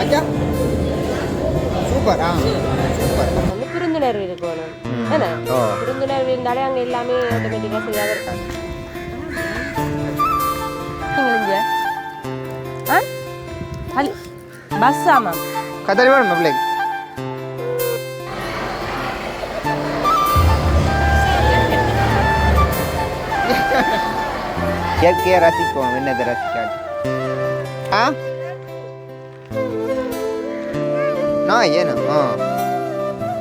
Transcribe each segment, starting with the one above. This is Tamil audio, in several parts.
அச்சா சூப்பர் ஆ சூப்பர் வந்து புரிந்துணர்வு இருக்கணும். என்ன ஓ. புரிந்துணர்வு இருந்தாலே அங்கே எல்லாமே ஆட்டோமேட்டிக்காக சரியாக இருக்காங்க இங்கே ஆ ஹலி பஸ் ஆமாம் கதறி வேணும் பிள்ளைக்கு இயற்கையை ரசிக்கும் என்னதை ரசிக்காது ஆ ನಾ ಏನು ಹ್ಞೂ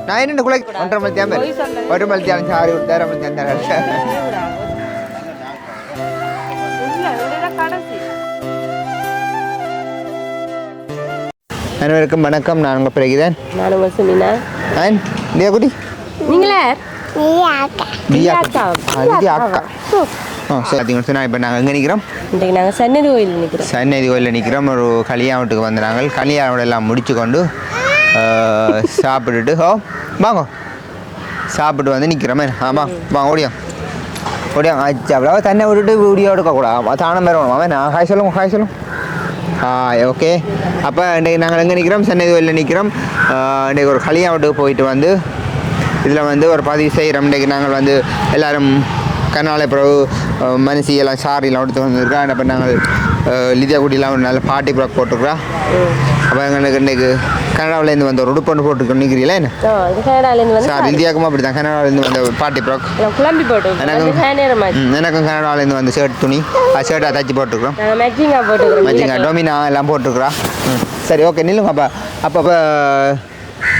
ನಾ ಏನೇನು ಕುಳಗೆ ಒಂಟರ ಮಲ್ತಿ ಆಮೇಲೆ ಒಟ್ರ ಮಲ್ತಿ ಅಂತ ಆರು ಉಡ್ತಾರ ಮಲ್ತಿ ಅಂತಾರೆ அனைவருக்கும் வணக்கம். நான் உங்கள் பிரகிதன் நான் உங்கள் சுமினா அண்ட் தியா குடி நீங்களே? இப்போ நாங்கள் எங்கே நிற்கிறோம் நாங்கள் சன்னதி கோயில் நிற்கிறோம் சன்னதி கோயிலில் நிற்கிறோம் ஒரு கல்யாணத்துக்கு வந்தாங்க கல்யாணம் எல்லாம் முடிச்சு கொண்டு சாப்பிட்டுட்டு ஓ வாங்க. சாப்பிட்டு வந்து நிற்கிறோமே ஆமாம் வாங்க ஓடியா. ஓடியா அச்சா அவ்வளோ விட்டுட்டு வீடியோ எடுக்கக்கூடாது தானம் வேறு அவன் நான் ஹாய் சொல்லுங்க ஹாய் சொல்லுங்க ஹாய் ஓகே அப்போ இன்றைக்கு நாங்கள் எங்கே நிற்கிறோம்? சென்னை கோயிலில் நிற்கிறோம் இன்றைக்கு ஒரு கல்யாணத்துக்கு போயிட்டு வந்து இதில் வந்து ஒரு பதிவு செய்கிறோம். இன்றைக்கு நாங்கள் வந்து எல்லாரும் கண்ணாலை பிறகு அஹ், மனசி எல்லாம் சாரிலாம் எடுத்து வந்திருக்கா. அப்போ நாங்கள் லிதியா குட்டிலாம் ஒரு நல்ல பாட்டி ப்ராக் போட்டிருக்கிறோம் அப்போ எங்களுக்கு இன்றைக்கு கனடாவிலேருந்து வந்த ஒரு உடுப்பொண்டு போட்டுருக்கோம் நிற்கிறீங்களா என்ன? சார் இந்தியாவுக்கும் அப்படி தான் கனடாவிலேருந்து வந்த பாட்டி ப்ராக் குழம்பி போட்டு எனக்கு- ஃபேன் மாதிரி ம், எனக்கும் கனடாவிலேருந்து வந்த ஷர்ட் துணி. ஆ ஷர்ட்டாக தச்சு போட்டுருக்குறோம். நாங்கள் மேட்சிங்காக டொமினா எல்லாம் போட்டிருக்குறா. ம் சரி ஓகே நில்லுங்க அப்போ. அப்பப்போ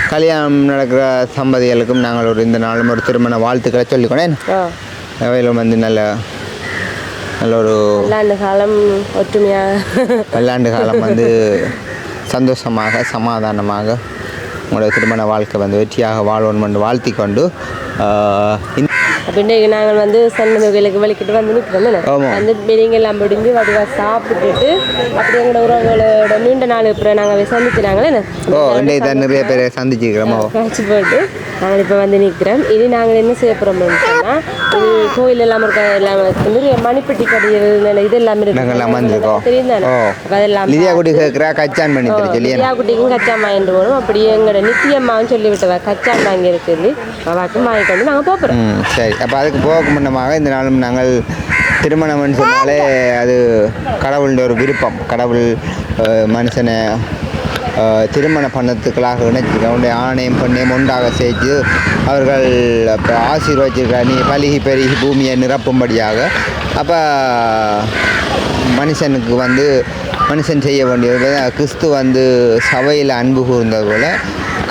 கல்யாணம் நடக்கிற சம்பதிகளுக்கும் நாங்கள் ஒரு இந்த நாளும் ஒரு திருமண வாழ்த்துக்களை சொல்லிக்கணும் ஆ. அவையிலும் வந்து நல்ல நல்ல ஒரு பல்லாண்டு காலம் ஒற்றுமையாக பல்லாண்டு காலம் வந்து சந்தோஷமாக சமாதானமாக உங்களோட திருமண வாழ்க்கை வந்து வெற்றியாக வாழணும் என்று வாழ்த்தி கொண்டு ஆஹ், இந்த- அப்போ இன்றைக்கு நாங்கள் வந்து சன்னதி கோயிலுக்கு வலிக்கிட்டு வந்து நிற்கிறோம். வந்து பிரிங்க எல்லாம் முடிஞ்சு வடிவாக சாப்பிட்டுட்டு அப்படி எங்களோட உறவுகளோட நீண்ட நாள் அப்புறம் நாங்கள் சந்திச்சினாங்களே ஓ நிறைய பேரை சந்திச்சிருக்கிறோமோ. காய்ச்சி போட்டு நாங்கள் இப்போ வந்து நிற்கிறோம். இது நாங்கள் என்ன செய்ய போகிறோம்னு சொன்னால் கோயில் எல்லாம் இருக்க எல்லாம் நிறைய மணிப்பட்டி கடிகள் இது எல்லாமே இருக்கு நாங்கள் எல்லாம் வந்திருக்கோம் தெரியும் தானே? ஓ அப்ப அதெல்லாம் லிதியா குடி கேட்குறா கச்சான் பண்ணி தர சொல்லி நித்யா குட்டிக்கும் கச்சான் வாங்கிட்டு போகணும். அப்படியே எங்களோட நித்தியம்மாவும் சொல்லி விட்டவா கச்சான் வாங்கி இருக்குது அவாக்கும் வாங்கிட்டு வந்து நாங்கள் போகிறோம். சரி. அப்போ அதுக்கு போக முன்னமாக இந்த நாளும் நாங்கள் திருமணம்னு சொன்னாலே அது கடவுளுடைய ஒரு விருப்பம். கடவுள் மனுஷனை திருமண பண்ணத்துக்களாக இணைச்சி அவனுடைய ஆணையம் பெண்ணையும் ஒன்றாக சேர்த்து அவர்கள் அப்போ ஆசீர்வச்சிருக்க நீ பலிகி பெருகி பூமியை நிரப்பும்படியாக அப்போ மனுஷனுக்கு வந்து மனுஷன் செய்ய வேண்டியது கிறிஸ்து வந்து சபையில் அன்பு கூர்ந்தது போல்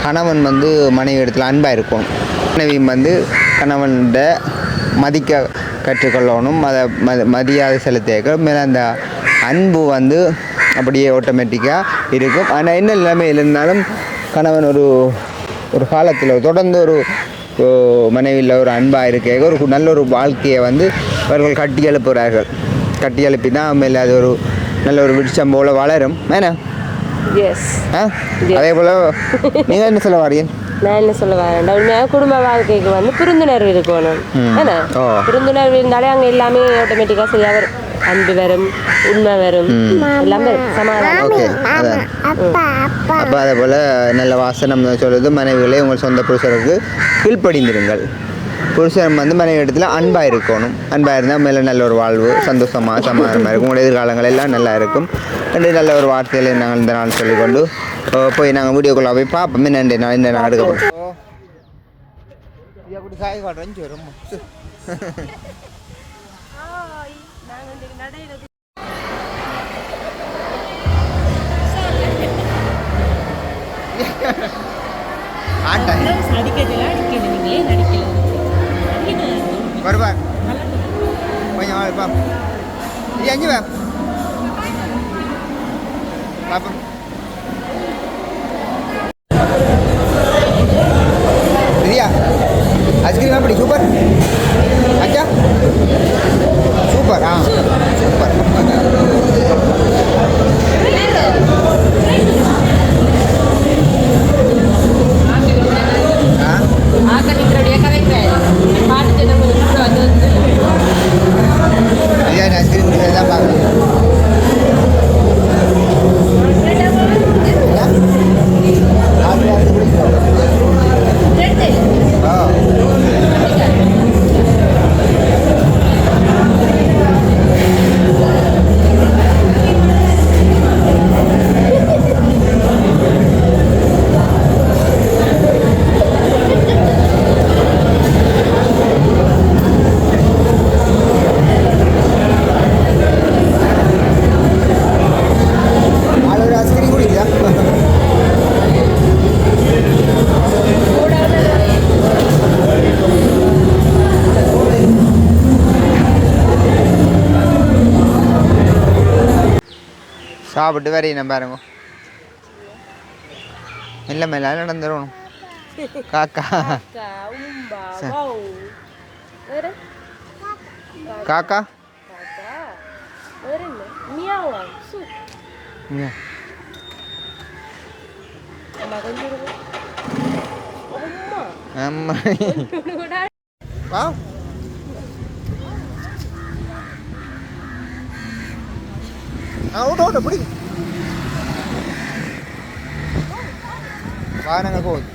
கணவன் வந்து மனைவி இடத்துல அன்பாக இருக்கும் மனைவியும் வந்து கணவன்கிட்ட மதிக்க கற்றுக்கொள்ளணும் அதை ம மரியாதை செலுத்திய மேலே அந்த அன்பு வந்து அப்படியே ஆட்டோமேட்டிக்காக இருக்கும். ஆனால் என்ன நிலைமையில் இருந்தாலும் கணவன் ஒரு ஒரு காலத்தில் தொடர்ந்து ஒரு மனைவியில் ஒரு அன்பாக இருக்க ஒரு நல்ல ஒரு வாழ்க்கையை வந்து அவர்கள் கட்டி எழுப்புகிறார்கள். கட்டி எழுப்பி தான் மேலே அது ஒரு நல்ல ஒரு விருட்சம் போல் வளரும். வேணா அதே போல் நீங்கள் என்ன சொல்ல வாரீங்க நான் என்ன சொல்ல வரேன் உண்மையாக குடும்ப வாழ்க்கைக்கு வந்து புரிந்துணர்வு இருக்கணும். புரிந்துணர்வு இருந்தாலே அங்கே எல்லாமே ஆட்டோமேட்டிக்காக சரியாக வரும். அன்பு வரும் உண்மை வரும். எல்லாமே. சமாதானம். அப்போ அதே போல் நல்ல வாசனம் சொல்லுது மனைவிகளே உங்கள் சொந்த புருஷருக்கு கீழ்ப்படிந்திருங்கள். புருஷன் வந்து மனைவி இடத்துல அன்பாக இருக்கணும். அன்பாக இருந்தால் மேலே நல்ல ஒரு வாழ்வு சந்தோஷமாக சமாதானமாக இருக்கும். உங்களுடைய எதிர்காலங்கள் எல்லாம் நல்லா இருக்கும். ரெண்டு நல்ல ஒரு வார்த்தைகளை நாங்கள் இந்த நாள் சொல்லிக்கொண்டு போய் நாங்கள் வீடியோக்குள்ளே போய் பார்ப்போம். என்னண்டு நான் இந்த நாள் எடுக்க போகிறோம் வருவார் கொஞ்சம் வாங்க, பாப்போம் இது அஞ்சு வா பாப்போம் பிரியா ஐஸ்கிரீம் எப்படி சூப்பர் சாப்பிட்டு வரையின பாருங்க. மெல்ல மெல்ல நடந்துடணும் காக்கா. காக்கா. அம்மா கொஞ்சம் இருங்க. அம்மா ஆமா இவனு கூட வா ஆ ஓட்ட ஓட்ட பிடி வானங்க போகுது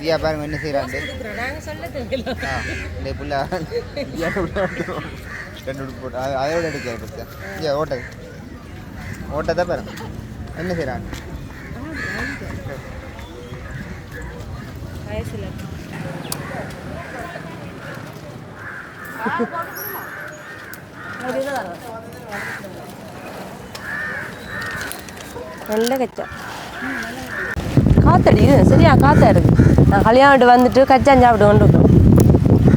ஐயா பாருங்க என்ன செய்யறாண்டு நாங்க இந்த புள்ள. ரெண்டு போட்டு அது அதோட எடுக்க பெருசா ஐயா ஓட்டது ஓட்டதான் பாருங்க. என்ன செய்யறாங்க வயசுல. நல்ல கச்சா காத்தடி இது சரியா காத்தா இருக்கு நான் கல்யாணம் வந்துட்டு கச்சான் சாப்பிட்டு கொண்டு.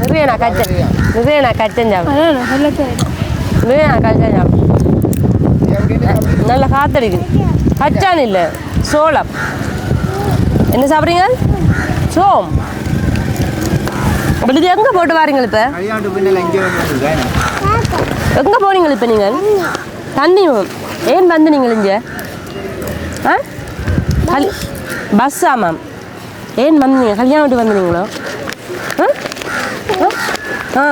நிறைய நான் கச்சன் நிறைய நான் கச்சன் சாப்பிட்டு நிறைய நான் கச்சான் சாப்பிட்டு நல்ல காத்தடிக்குது கச்சான் இல்லை சோளம் என்ன சாப்பிட்றீங்க சோம் இது எங்கே போட்டு வாரீங்க இப்போ எங்கே போனீங்க இப்போ நீங்கள் தண்ணி ஏன் வந்து நீங்கள் இங்கே? ஆ? கல் பஸ் ஆமாம் ஏன் வந்தீங்க கல்யாணம் வந்தீங்களோ? ஆ?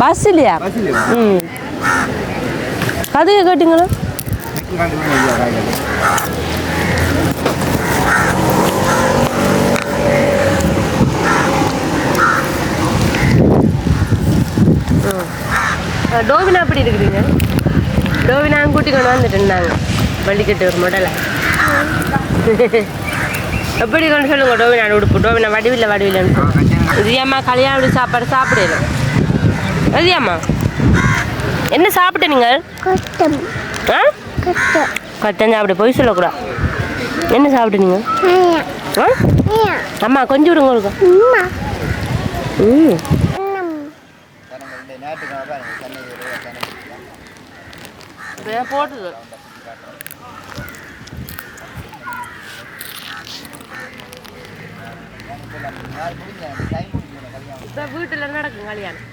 பஸ் இல்லையா? ம். கதையை கேட்டீங்களா? டோவினா எப்படி இருக்குதுங்க? டோவினா கூட்டி கொண்டு வந்துட்டு இருந்தாங்க. வள்ளிக்கட்டு ஒரு முடலை எப்படி கொண்டு சொல்லுங்க டோவினா உடுப்பு? டோவினா வடிவில்லை வடிவில்லைன்னு இது ஏம்மா கல்யாணம் சாப்பாடு சாப்பிடல? எதியாம்மா என்ன சாப்பிட்ட நீங்கள் ஆ? கட்டன் சாப்பிட போய் சொல்லக்கூடாது. என்ன சாப்பிட்ட நீங்கள் ஆ? அம்மா கொஞ்சம் விடுங்க ம். போட்டுது இப்போ வீட்டில் நடக்கும் கல்யாணம்.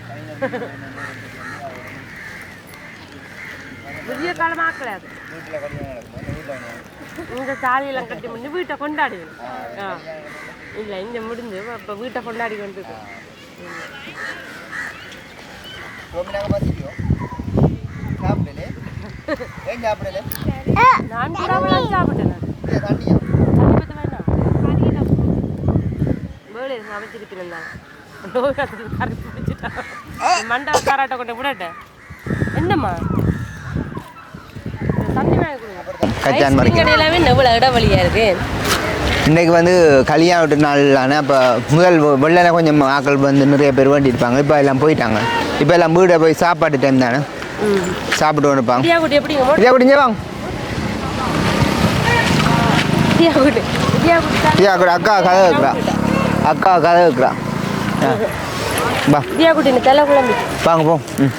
புதிய காலம் ஆக்கலாது இந்த சாலையெல்லாம் கட்டி முடிஞ்சு வீட்டை கொண்டாடுவேன் ஆ. இல்லை இங்கே முடிஞ்சு இப்போ வீட்டை கொண்டாடி கொண்டு இருக்கோம். நான் கூட சாப்பிட்டேன் நான் தண்ணி பத்த வேண்டாம் வேலை மண்டை காராட்ட கொண்டு விடட்டேன் என்னம்மா? தண்ணி வாங்கி கொடுங்க. எவ்வளோ இடவழியா இருக்கு. இன்னைக்கு வந்து கல்யாண நாளான அப்போ முதல் வெள்ளனை கொஞ்சம் ஆக்கள் வந்து நிறைய பேர் வேண்டியிருப்பாங்க. இப்போ எல்லாம் போயிட்டாங்க. இப்போ எல்லாம் வீடை போய் சாப்பாட்டு டைம் தானே? சாப்பிட்டு வந்துருப்பாங்க இடியா குட்டி எப்படிங்க வாங்க இடியா குட்டி இடியா குட்டி தான். இடியா கூட அக்கா கதை வைக்கிறா அக்கா கதை வைக்கிறா வா. இடியா குட்டி இந்த தலை குழம்பு. வாங்க போ. ம்.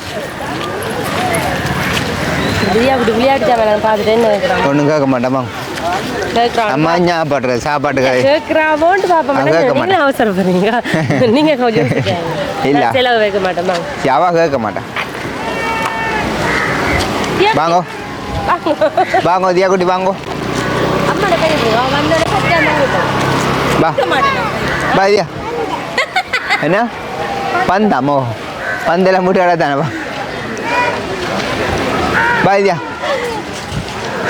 இடியா குட்டி விளையாட்டு ஜாமான் பார்த்துட்டு என்ன வைக்கிறான் ஒன்றும் கேட்க மாட்டேன் வாங்க அம்மா கேட்குறாவோன்ட்டு அவசரப்படுறீங்க? நீங்கள் கொஞ்சம். இல்ல. செலவு வைக்க மாட்டேன் வாங்க யாவா கேட்க மாட்டேன். வாங்கோ வாங்கோ தியா குட்டி வாங்கோ அம்மாட பேசுங்க வந்தோட பச்சை வா வா தியா என்ன பந்தாமோ பந்தெல்லாம் முட்டி தானே வா வா தியா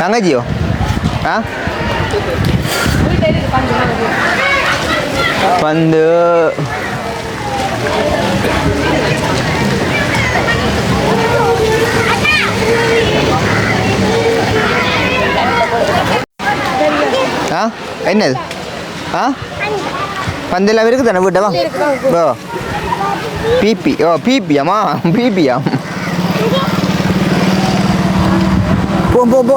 தங்கச்சியோ ஆ பந்து ஆ என்னது ஆ? பந்தெல்லாம் இருக்குது தானே வீட்டை? வா. ஓ பிபி ஓ பிபியாம்மா பிபியா போ போ போ.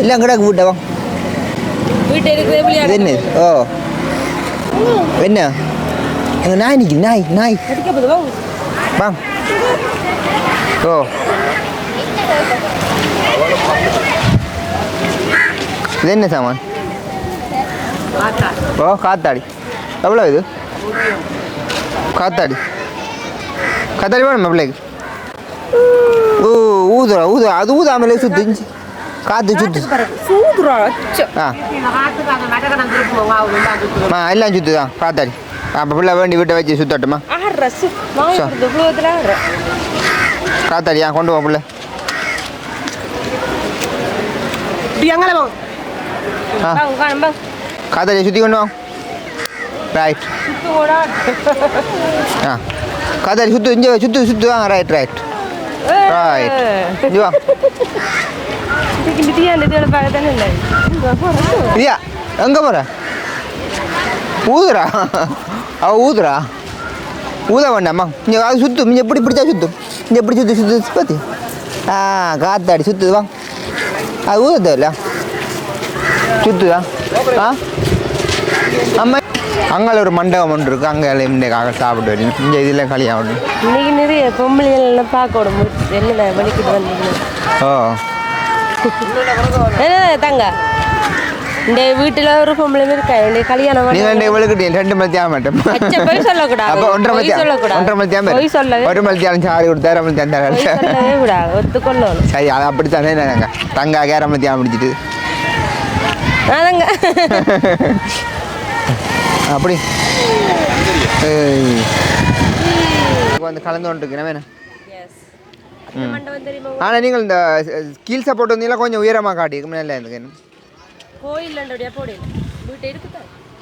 எல்லாம் கிடக்கு வீட்டை வா. வீட்டை என்ன ஓ. என்ன? அங்கே நாய் நிற்குது நாய் நாய். வாங்க ஓ. இது என்ன சாமான்? ஓ காத்தாடி. எவ்வளோ இது? காத்தாடி. காத்தாடி வேணுமா பிள்ளைக்கு? ஊ ஊதுறா ஊதுறா. அது ஊதாமலே சுத்து இஞ்சி. காத்து சுத்து. சூதுரா ஆ. மா எல்லாம் சுத்துதான் காத்தாடி. அப்போ பிள்ளை வேண்டி வீட்டை வச்சு சுத்தட்டுமா? காத்தாடி ஆ கொண்டு வா பிள்ளை. ஆ. வாங்க வாங்க வாங்க காத்தாடியை சுற்றி கொண்டு வா. ரைட் சுத்து கூட ஆ. காத்தாடி சுத்து இங்கே சுத்து சுத்து வாங்க. ரைட் ரைட் ரைட் இங்கே வா. இதுக்கு நிதியா நிதியோட பார்க்க தானே இல்லை? இதியா எங்கே போகிற ஊதுறா? அவ ஊதுறா? ஊத வேண்டாம்மா இங்கே அது சுத்து. இங்கே எப்படி பிடிச்சா சுத்தும் இங்கே எப்படி சுத்து சுத்து பார்த்து ஆ காத்தாடி சுத்துது வா. அது ஊத தேவையில்ல சுத்துதா? ஆ? அம்மா. அங்கே ஒரு மண்டபம் ஒன்று இருக்குது அங்கே இன்றைக்காக சாப்பிட்டு வரணும் இங்கே இதில் கல்யாணம் இன்னைக்கு நிறைய பொம்பளைகள் எல்லாம் பார்க்க விட முடியுது என்ன வலிக்கிட்டு வந்தீங்க ஓ. தங்க. இந்த வீட்டுல ஒரு பொம்பளை இருக்கா? இந்த கல்யாணம் நீங்கள் ரெண்டு விழுக்கிட்டீங்க ரெண்டு மணி தேவை மாட்டேன் அச்சா, பொய் சொல்லக்கூடாது. அப்போ ஒன்றரை மணி சொல்லக்கூடாது. ஒன்றரை மணி தேவை பொய் சொல்லவே- ஒரு மணி தேவை சாரி கொடுத்தாரு மணி பொய் தந்தாரு சொல்லவே கூடாது. ஒத்துக்கொள்ளணும். சரி அது அப்படித்தானே. நாங்கள் தங்கா? கேரம தியாகம் பிடிச்சிட்டு அதங்க. அப்படி. வந்து கலந்து கொண்டு இருக்கிறேன் வேணும் ஆனால் நீங்கள் இந்த கீழ் சப்போர்ட் வந்தீங்களா? கொஞ்சம் உயரமாக காட்டி. மேலே இருக்கு கோயில்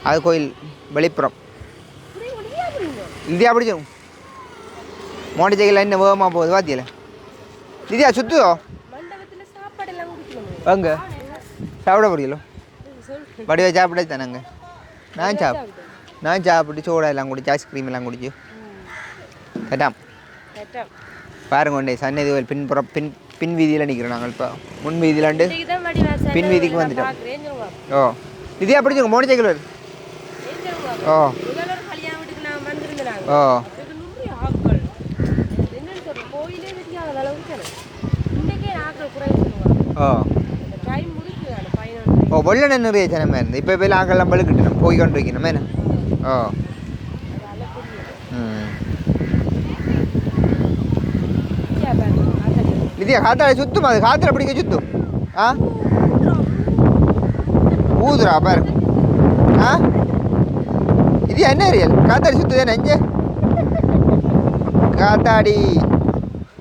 அது கோயில். வெளிப்புறம். இந்தியா பிடிச்சிடும் மோட்டர் சைக்கிள் என்ன வேகமாக போகுது. வாத்தியில இந்தியா சுத்துதோ? அங்கே சாப்பிட முடியல. வடிவா சாப்பிட தானேங்க? நான் சாப் நான் சாப்பிட்டு சோடா எல்லாம் குடிச்சு ஐஸ்கிரீம் எல்லாம் குடிச்சு. கட்டாம். பாருங்க ஒன்றே சன்னதி கோயில் பின்புறம் பின் பின் வீதியில் நிற்கிறோம் நாங்கள் இப்போ. முன் வீதியிலாண்டு பின் வீதிக்கு வந்துட்டோம். ஓ. இதே பிடிச்சிங்க மோட்டர் சைக்கிள் வருது ஓ. ஓ. இது ஓ வெள்ளனை நிறைய ஜனமாக இருந்து இப்போ போய் ஆக்கெல்லாம் பழுக்கிட்டு போய் கொண்டு வைக்கணும் என்ன ஓ ம் நிதியா காத்தால சுத்தும் அது காத்துல பிடிக்க சுத்தும் ஆ ஊதுரா பாரு ஆ இது என்ன ரியல் காத்தாடி சுத்துதேனே அஞ்சு காத்தாடி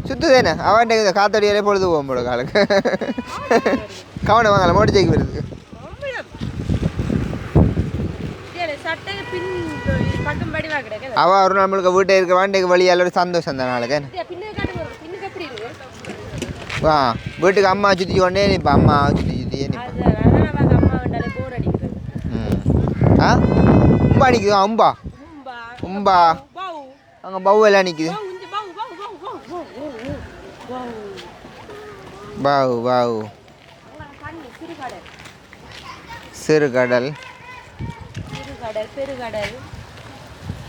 சுத்துதேனே அவன் இந்த காத்தாடியாலே பொழுது போகும்போது காலுக்கு கவனம் வாங்கல மோட்டர் ஜெயிக்கு வருது சட்டை பின் பக்கம் படி வாக்கிட அவ ஒரு நம்மளுக்கு வீட்டை இருக்க வேண்டிய வழியால ஒரு சந்தோஷம் தான் நாளுக்கு. வா வீட்டுக்கு அம்மா சுற்றி கொண்டே நிற்பா அம்மா சுற்றி சுற்றி நிற்பா அது அதான் அவங்க அம்மா வந்தாலே போர் அடிக்குது. ம். ஆ? உம்பா நிற்குது உம்பா. உம்பா. அங்கே பவு எல்லாம் நிற்குது பவு பவு சிறுகடல். சிறுகடல் பெருகடல்.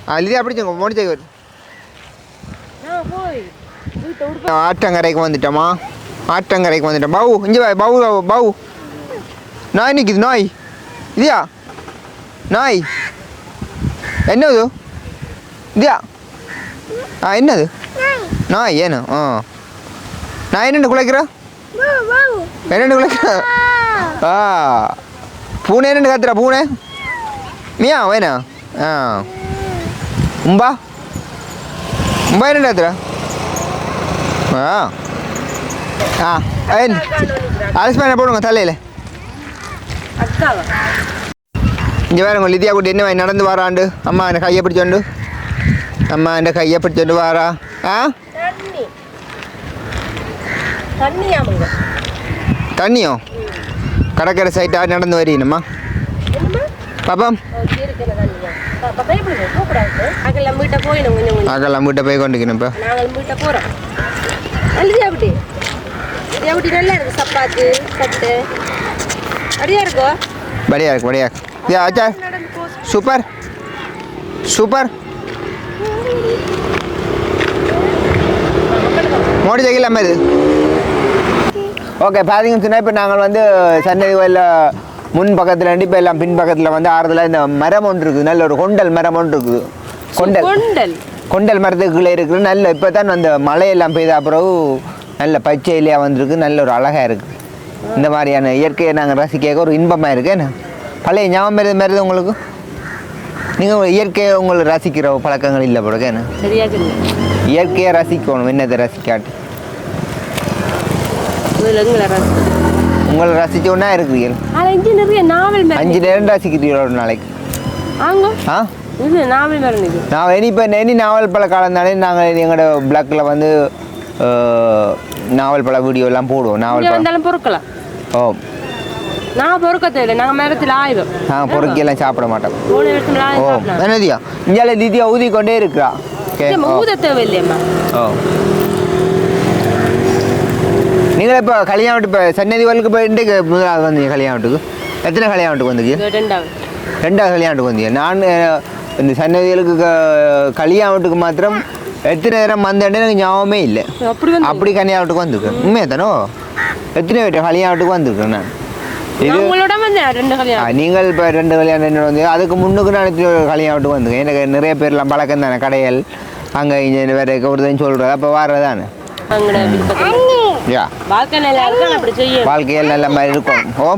ஆ இது அப்படி மோடி சைக்கிள் நான் போய். வீட்டை உடுப்ப. ஆற்றங்கரைக்கு வந்துட்டோமா? ஆற்றங்கரைக்கு வந்துட்டோம். பாவு இங்கே பாவு பாவு, நாய் நிற்குது நாய். இதியா நாய். என்னது? இதியா ஆ என்னது? நாய் ஏன்னு ஆ. நான் என்னென்னு குலைக்கிற? என்னென்னு குலைக்கிற? ஆ. பூனை என்னென்னு கத்துற பூனை? மியா வேணா ஆ. உம்பா உம்பா என்னென்னு கத்துற ஆ ஆ என்ன அலசி போடுங்க தலையில் அக்காவா இங்கே வேறுங்க லிதியா குட்டி என்ன வாங்கி நடந்து வாராண்டு அம்மா என்ன கையை பிடிச்சோண்டு அம்மா എൻ്റെ கையை பிடிச்சோண்டு வாரா ஆ தண்ணி தண்ணியாமுங்க தண்ணியோ கடற்கரை சைட்டாக நடந்து வரீனும்மா என்னம்மா பாப்பம் இருக்கிற தண்ணியா பாப்பா எப்படி கூப்பிடாது அகெல்லாம் வீட்டை போயிடும் கொஞ்சம் கொஞ்சம் அகெல்லாம் வீட்டை போய் கொண்டுக்கணும் இப்போ நாங்கள் வீட்டை போகிறோம் நல்லது அப்படி இது அப்படி நல்லா இருக்கு சப்பாத்து சட்டு அப்படியா இருக்கோ बढ़िया है बढ़िया है ये अच्छा நடந்து போ सुपर सुपर மோட்டர் சைக்கிள் அம்மா இது ஓகே பார்த்தீங்கன்னு சொன்னால் இப்போ நாங்கள் வந்து சன்னதி கோயிலில் முன் பக்கத்தில் இப்போ எல்லாம் பின் பக்கத்தில் வந்து ஆறுதல் இந்த மரம் ஒன்று இருக்குது. நல்ல ஒரு கொண்டல் மரம் ஒன்று இருக்குது. கொண்டல். கொண்டல். கொண்டல் மரத்துக்குள்ளே இருக்குது. நல்ல இப்போ தான் அந்த மழையெல்லாம் பெய்த பிறகு நல்ல பச்சை இலையாக வந்திருக்கு. நல்ல ஒரு அழகாக இருக்குது இந்த மாதிரியான இயற்கையை நாங்கள் ரசிக்க ஒரு இன்பமாக இருக்கு. என்ன? பழைய ஞாபகம் வருது மாதிரி உங்களுக்கு? நீங்கள் இயற்கையை உங்களை ரசிக்கிற பழக்கங்கள் இல்லை போடுங்க என்ன? சரியா சொல்லு இயற்கையை ரசிக்கணும். என்னத்தை ரசிக்காட்டு? உங்களை ரசிச்சோன்னா இருக்கிறீர்கள்? ஆனா இங்க நிறைய நாவல் அஞ்சு நேரம் ரசிக்கிறீர்கள் ஒரு நாளைக்கு? ஆங்க. ஆ? இது நாவல் நான் இனி இப்போ இனி நாவல் பழ காலம் தானே நாங்கள் எங்களோட பிளாக்கில் வந்து நாவல் பழ வீடியோலாம் போடுவோம். நாவல் பழம் பொறுக்கலாம். ஓ. நான் பொறுக்க தேவையில்லை. நாங்க மரத்துல ஆய்வோம் நான் பொறுக்கியெல்லாம் சாப்பிட மாட்டோம். ஓ. என்னதியா? இந்தியாவில் திதியா ஊதி கொண்டே இருக்கிறா ஊத தேவையில்லையம்மா. ஓ. நீங்கள் இப்போ கல்யாணம் இப்போ சன்னதி வலுக்கு போய் இன்றைக்கு முதலாவது வந்தீங்க கல்யாண வீட்டுக்கு எத்தனை கல்யாண வீட்டுக்கு வந்தீங்க ரெண்டாவது ரெண்டாவது கல்யாணத்துக்கு வந்தீங்க நான் இந்த சன்னதிகளுக்கு க- கல்யாண வீட்டுக்கு மாத்திரம் எத்தனை நேரம் வந்தேன்னு எனக்கு ஞாபகமே இல்லை அப்படி வந்து அப்படி கல்யாண வீட்டுக்கு வந்திருக்கேன் உண்மையா தானோ எத்தனை வீட்டு கல்யாண வீட்டுக்கு வந்திருக்கேன் நான் கல்யாணம் நீங்கள் இப்போ ரெண்டு கல்யாணம் என்னோட வந்து அதுக்கு முன்னுக்கு நான் எத்தனையோ கல்யாண வீட்டுக்கு வந்துங்க எனக்கு நிறைய பேர்லாம் பழக்கம் தானே கடைகள் அங்கே இங்கே வேறு ஒருத்தன் சொல்கிறது அப்போ வர்றதானே யா. வாழ்க்கையில் நல்ல மாதிரி இருக்கும். ஓ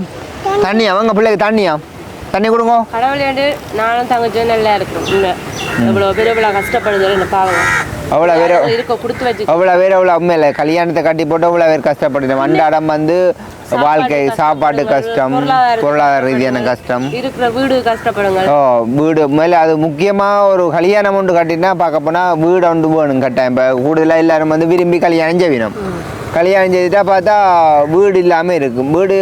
தண்ணியா? அவங்க பிள்ளைக்கு தண்ணியா? தண்ணி கொடுங்க. கடவுள் வேண்டு நானும் தங்கச்சியும் நல்லா இருக்கும் இவ்வளோ பேர் இவ்வளோ கஷ்டப்படுது என்ன பாவங்க அவ்வளோ வேற இருக்க கொடுத்து வச்சு. அவ்வளோ வேற அவ்வளோ உண்மையில கல்யாணத்தை கட்டி போட்டு அவ்வளோ பேர் கஷ்டப்படுறேன் அன்றாடம் வந்து வாழ்க்கை சாப்பாட்டு கஷ்டம். பொருளாதார ரீதியான கஷ்டம். இருக்கிற வீடு கஷ்டப்படுங்க ஓ வீடு. மேலே அது முக்கியமாக ஒரு கல்யாணம் ஒன்று கட்டினா பார்க்க போனால் வீடு ஒன்று வேணும் கட்டாயம். இப்போ கூடுதலாக எல்லாரும் வந்து விரும்பி கல்யாணம் செய்யணும். கல்யாணம் செய்துட்டா பார்த்தா வீடு இல்லாமல் இருக்கும். வீடு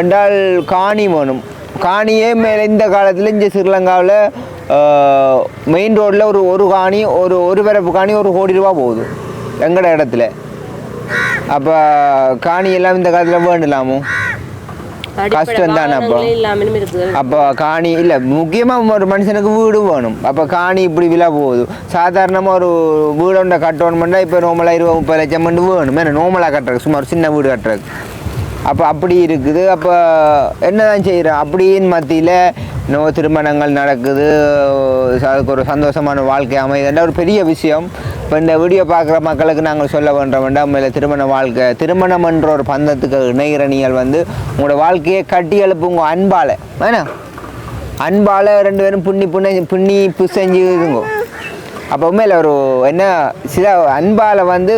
என்றால் காணி வேணும். காணியே மேலே இந்த காலத்தில் இங்கே ஸ்ரீலங்காவில் மெயின் ரோட்டில் ஒரு ஒரு காணி ஒரு ஒரு பிறப்பு காணி ஒரு கோடி ரூபா போகுது. எங்கட இடத்துல. அப்போ காணி எல்லாம் இந்த காலத்தில் வேண்டலாமோ? கஷ்டம் தானே அப்போ. அப்போ காணி இல்லை முக்கியமாக ஒரு மனுஷனுக்கு வீடு வேணும் அப்போ காணி இப்படி விலை போகுது சாதாரணமாக ஒரு வீடு ஒன்றை கட்டணும்னா இப்போ நோமலாக இருபது முப்பது லட்சம் மண்டு வேணும் ஏன்னா நோமலாக கட்டுறதுக்கு சும்மா ஒரு சின்ன வீடு கட்டுறதுக்கு அப்போ அப்படி இருக்குது அப்போ என்னதான் செய்கிறோம் அப்படின்னு மத்தியில் நோ திருமணங்கள் நடக்குது அதுக்கு ஒரு சந்தோஷமான வாழ்க்கை அமைதுன்ற ஒரு பெரிய விஷயம் இப்போ இந்த வீடியோ பார்க்குற மக்களுக்கு நாங்கள் சொல்ல வேண்டோம் வேண்டாம் மேலே திருமண வாழ்க்கை திருமணம் என்ற ஒரு பந்தத்துக்கு இணைகிற நீங்கள் வந்து உங்களோட வாழ்க்கையை கட்டி எழுப்புங்க அன்பால். வேணா? அன்பால் ரெண்டு பேரும் புண்ணி புண்ணி புண்ணி புசைஞ்சு இதுங்க அப்போ உண்மையில் ஒரு என்ன சில அன்பால் வந்து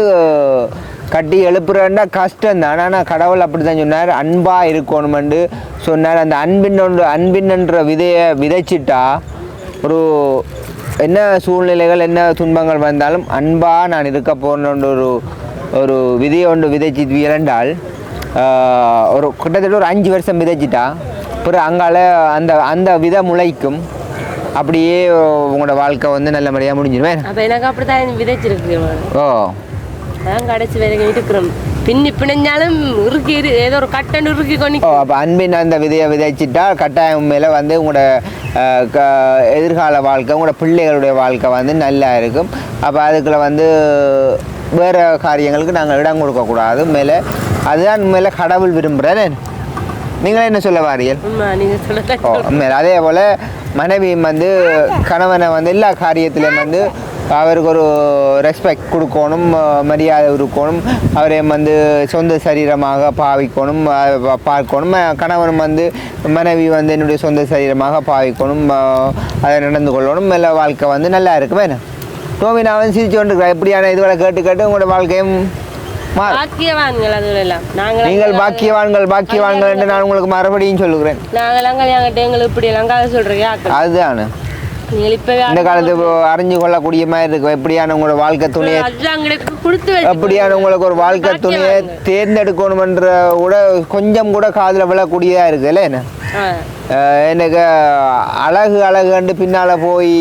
கட்டி எழுப்புறேன்னா கஷ்டம் தான் ஆனால் கடவுள் அப்படி தான் சொன்னார் அன்பாக இருக்கணுமெண்டு சொன்னார். அந்த அன்பின் ஒன்று அன்பின்ன்ற விதையை விதைச்சிட்டா ஒரு என்ன சூழ்நிலைகள் என்ன துன்பங்கள் வந்தாலும் அன்பாக நான் இருக்க போகிறேன் ஒரு ஒரு விதையை ஒன்று விதைச்சி விரண்டால் ஆஹ், ஒரு கிட்டத்தட்ட ஒரு அஞ்சு வருஷம் விதைச்சிட்டா அப்புறம் அங்கால அந்த அந்த விதை முளைக்கும். அப்படியே உங்களோட வாழ்க்கை வந்து நல்லபடியாக முடிஞ்சிருவேன் அப்போ எனக்கு அப்படித்தான் விதைச்சிருக்கு ஓ. நான் கடைசி வரைக்கும் இருக்கிறோம் பின்னி பிணைஞ்சாலும் இறுக்கி ஏதோ ஒரு கட்டன் இறுக்கி கொண்டு அப்போ அன்பின் அந்த விதையை விதைச்சிட்டா கட்டாயம் மேலே வந்து உங்களோட எதிர்கால வாழ்க்கை உங்களோட பிள்ளைகளுடைய வாழ்க்கை வந்து நல்லா இருக்கும். அப்போ அதுக்குள்ள வந்து வேறு காரியங்களுக்கு நாங்கள் இடம் கொடுக்கக்கூடாது மேலே அதுதான் மேலே கடவுள் விரும்புகிறேன் நீங்களே என்ன சொல்ல வாரியல் உண்மையில அதே போல் மனைவியும் வந்து கணவனை வந்து எல்லா காரியத்திலையும் வந்து அவருக்கு ஒரு ரெஸ்பெக்ட் கொடுக்கணும் மரியாதை இருக்கணும் அவரையும் வந்து சொந்த சரீரமாக பாவிக்கணும் பார்க்கணும். அஹ் கணவனும் வந்து மனைவி வந்து என்னுடைய சொந்த சரீரமாக பாவிக்கணும் அதை நடந்து கொள்ளணும். மேல வாழ்க்கை வந்து நல்லா இருக்கும் வேணும் டோமி நான் வந்து சிரிச்சு கொண்டிருக்கிறேன். எப்படியான இதுவரை கேட்டு கேட்டு உங்களோட வாழ்க்கையும் நாங்கள் நீங்கள் பாக்கியவான்கள் பாக்கியவான்கள் என்று நான் உங்களுக்கு மறுபடியும் சொல்லுகிறேன். எங்களுக்கு இப்படி எல்லாம் சொல்றீங்க அதுதானே. நீங்கள் இந்த காலத்து அறிஞ்சு கொள்ளக்கூடிய மாதிரி இருக்கும் எப்படியான உங்களோட வாழ்க்கை துணையை எப்படியான உங்களுக்கு ஒரு வாழ்க்கை துணையை தேர்ந்தெடுக்கணுமன்ற கூட கொஞ்சம் கூட காதில் விழக்கூடியதாக இருக்குல்ல என்ன? எனக்கு அழகு அழகுண்டு பின்னால் போய்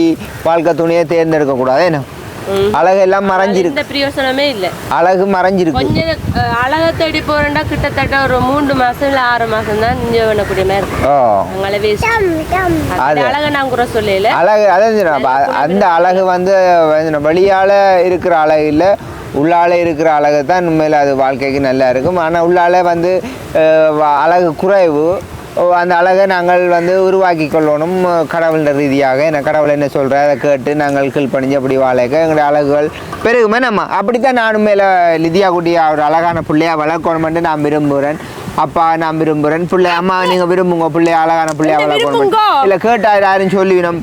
வாழ்க்கை துணையை தேர்ந்தெடுக்க கூடாது என்ன? ம். அழகு எல்லாம் மறைஞ்சிருக்கு. எந்த பிரயோசனமே இல்ல. அழகு மறைஞ்சிருக்கு. கொஞ்சம் அழகை தேடி போறேன்டா கிட்டத்தட்ட ஒரு மூன்று மாசம் இல்ல ஆறு மாசம் தான் இங்க பண்ணக்கூடிய மாதிரி இருக்கும் அது. அந்த அழகை நான் கூட சொல்லல. அழகு அதான் அந்த அழகு வந்து வெளியால் இருக்கிற அழகு இல்லை உள்ளால இருக்கிற அழகு தான் உண்மையில் அது வாழ்க்கைக்கு நல்லா இருக்கும். ஆனால் உள்ளால வந்து அழகு குறைவு. அந்த அழகை நாங்கள் வந்து உருவாக்கி கொள்ளணும் கடவுள் ரீதியாக. என்ன கடவுள் என்ன சொல்கிற அதை கேட்டு நாங்கள் கீழ் பணிஞ்சு அப்படி வாழைக்க எங்களுடைய அழகுகள் பெருகுமே நம்ம. அப்படித்தான் நானும் மேலே லிதியா குட்டியா ஒரு அழகான பிள்ளையாக வளர்க்கணுமென்று நான் விரும்புகிறேன் அப்பா நான் விரும்புகிறேன் பிள்ளை அம்மா நீங்கள் விரும்புங்க. பிள்ளைய அழகான வளர்க்கணும் விரும்புங்கோ? இல்லை கேட்டா யாரும் சொல்லிவிடும்.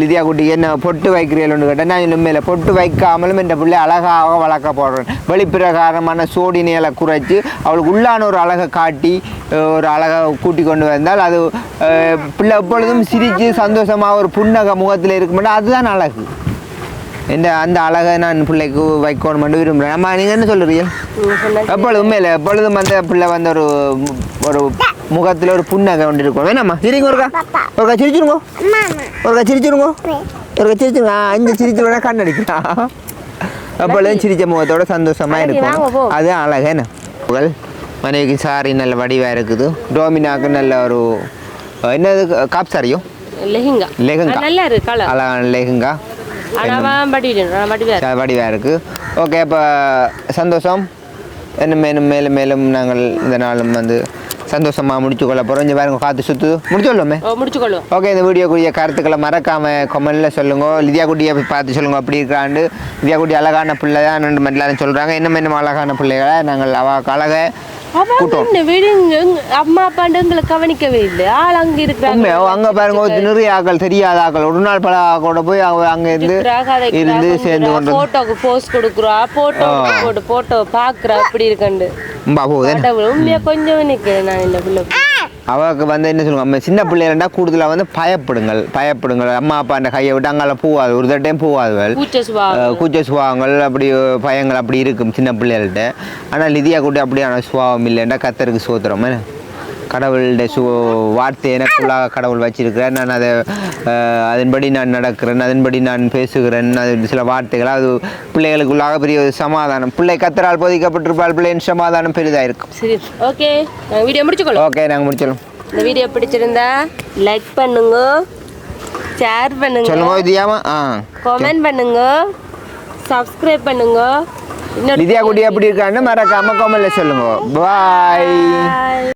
லிதியா குட்டி என்ன பொட்டு வைக்கிறீர்கள்னு கேட்டேன். நான் உண்மையில பொட்டு வைக்காமலும் இந்த பிள்ளை அழகாக வளர்க்க போடுறேன் வெளிப்பிரகாரமான சோடினைகளை குறைச்சி அவளுக்கு உள்ளான ஒரு அழகை காட்டி ஒரு அழகை கூட்டி கொண்டு வந்தால் அது பிள்ளை எப்பொழுதும் சிரித்து சந்தோஷமாக ஒரு புன்னக முகத்தில் இருக்குமெண்டா அதுதான் அழகு. இந்த அந்த அழகை நான் பிள்ளைக்கு வைக்கணுமென்று விரும்புகிறேன் அம்மா நீங்கள் என்ன சொன்னா எப்பொழுதும் உண்மையில எப்பொழுதும் அந்த பிள்ளை வந்து ஒரு ஒரு முகத்தில் ஒரு புன்னகை கொண்டு இருக்கும் வேணாம்மா சிரிங்க ஒருக்கா ஒருக்கா சிரிச்சிருங்க ஒருக்கா சிரிச்சிருங்க ஒருக்கா சிரிச்சிருங்க இந்த சிரிச்சு வேணா கண் அடிக்கலாம் எப்பொழுதும் சிரிச்ச முகத்தோட சந்தோஷமா அழகு, வாங்க, இருக்கும். அது அழகு என்ன புகழ் மனைவிக்கு சாரி நல்ல வடிவாக இருக்குது டோமினாக்கு நல்ல ஒரு என்னது காப் சாரியோ லெஹிங்கா லெஹங்கா. நல்லா இருக்கு அழகான லேகுங்கா வடிவாக இருக்குது ஓகே அப்போ சந்தோஷம் இன்னும் மேலும் மேலும் மேலும் நாங்கள் இந்த நாளும் வந்து சந்தோஷமாக முடிச்சு கொள்ள போகிறோம் இங்கே பாருங்க காற்று சுற்று முடிச்சுக்கொள்ளுமே ஓ முடிச்சுக்கொள்ளுவோம் ஓகே இந்த வீடியோக்குரிய கருத்துக்களை மறக்காமல் கொமெண்டில் சொல்லுங்க லிதியா குட்டியை பார்த்து சொல்லுங்க அப்படி இருக்கிறாண்டு லிதியா குட்டி அழகான பிள்ளை தான் எல்லாரும் சொல்கிறாங்க இன்னும் இன்னும் அழகான பிள்ளைகளை நாங்கள் அவ அழகை அவங்க கூட்டம். அம்மா அப்பாண்டு எங்களை கவனிக்கவே இல்லை. ஆள் அங்க உண்மை. அங்கே பாருங்க ஒரு நிறைய ஆக்கள் தெரியாத ஆக்கள். ஒரு நாள் பல ஆக்களோட போய் அவங்க அங்கே இருந்து இருந்து சேர்ந்து கொண்டு போட்டோக்கு போஸ் கொடுக்குறா போட்டோ போட்டு போட்டோ பாக்குறா அப்படி இருக்கண்டு. உண்மையா கொஞ்சம் நிக்கிறேன் நான் இந்த பிள்ளை. அவருக்கு வந்து என்ன சொல்லுவாங்க நம்ம சின்ன பிள்ளைகள்டா கூடுதலாக வந்து பயப்படுங்கள் பயப்படுங்கள். அம்மா அப்பா அந்த கையை விட்டு அங்கால பூவாது ஒரு தட்டையும் பூவாதுகள் கூச்ச சுபாவங்கள். அப்படி பயங்கள் அப்படி இருக்கும் சின்ன பிள்ளைகள்கிட்ட ஆனால் லிதியா கூட அப்படியான சுபாவம் இல்லைண்டா கத்தருக்கு சோத்திரம்? கடவுளுடைய சு வார்த்தை எனக்குள்ளாக கடவுள் வச்சிருக்கிறார். நான் அதை அதன்படி நான் நடக்கிறேன் அதன்படி நான் பேசுகிறேன். அது சில வார்த்தைகள் அது பிள்ளைகளுக்குள்ளாக பெரிய ஒரு சமாதானம். பிள்ளை கத்தரால் போதிக்கப்பட்டிருப்பால் பிள்ளையின் சமாதானம் பெரிதாக இருக்கும். சரி ஓகே. நாங்கள் வீடியோ முடிச்சுக்கொள்ளும். ஓகே நாங்கள் முடிச்சிடலாம் இந்த வீடியோ பிடிச்சிருந்தா லைக் பண்ணுங்க ஷேர் பண்ணுங்க சொல்லுங்க இதுயாமா ஆ கமெண்ட் பண்ணுங்க சப்ஸ்கிரைப் பண்ணுங்க. லிதியா குட்டி எப்படி இருக்கான்னு மறக்காம கமெண்ட்ல சொல்லுங்க. பாய்.